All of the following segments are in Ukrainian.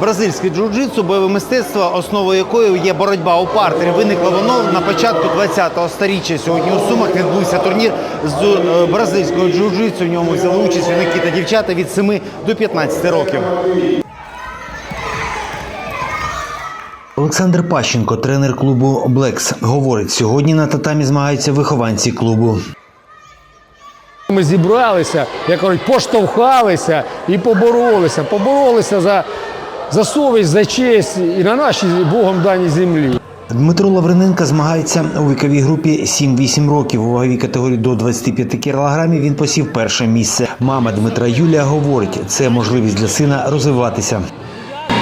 Бразильське джиу-джитсу, бойове мистецтво, основою якої є боротьба у партері. Виникло воно на початку 20-го сторіччя. Сьогодні у Сумах відбувся турнір з е, бразильського джиу-джитсу. В ньому взяли участь юнаки та дівчата від 7 до 15 років. Олександр Пащенко, тренер клубу Блекс, говорить, сьогодні на татамі змагаються вихованці клубу. Ми зібралися, як кажуть, поштовхалися і поборолися. Поборолися за, за совість, за честь і на нашій Богом даній землі. Дмитро Лавриненко змагається у віковій групі 7-8 років. У ваговій категорії до 25 кілограмів він посів перше місце. Мама Дмитра Юлія говорить, це можливість для сина розвиватися.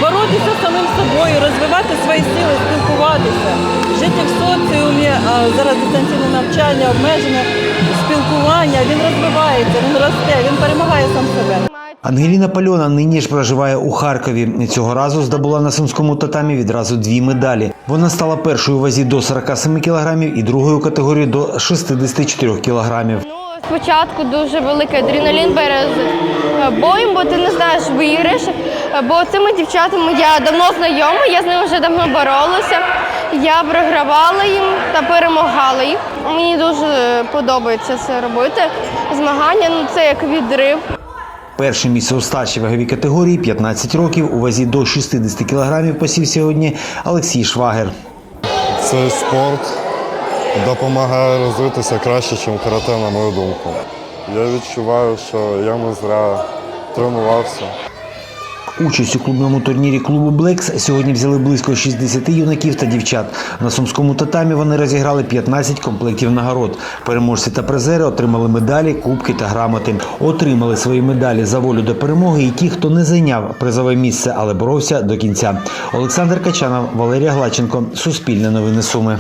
боротися з самим собою, розвивати свої сили, спілкуватися, жити в соціумі, зараз дистанційне навчання, обмежене спілкування. Він розвивається, він росте, він перемагає сам себе. Ангеліна Пальона нині ж проживає у Харкові. Цього разу здобула на сумському татамі відразу дві медалі. Вона стала першою у вазі до 47 кілограмів і другою у категорії до 64 кілограмів. Ну, спочатку дуже великий адреналін бере з е, боєм, бо ти не знаєш, виграєш. Бо цими дівчатами я давно знайома, я з ними вже давно боролася. Я програвала їм та перемагала їх. Мені дуже подобається це робити. Змагання ну це як відрив. Перше місце у старшій ваговій категорії 15 років у вазі до 60 кілограмів посів сьогодні Олексій Швагер. Цей спорт допомагає розвитися краще, ніж карате, на мою думку. Я відчуваю, що я не зря тренувався. Участь у клубному турнірі клубу Блекс сьогодні взяли близько 60 юнаків та дівчат. На сумському татамі вони розіграли 15 комплектів нагород. Переможці та призери отримали медалі, кубки та грамоти. Отримали свої медалі за волю до перемоги і ті, хто не зайняв призове місце, але боровся до кінця. Олександр Качанов, Валерія Глаченко, Суспільне новини Суми.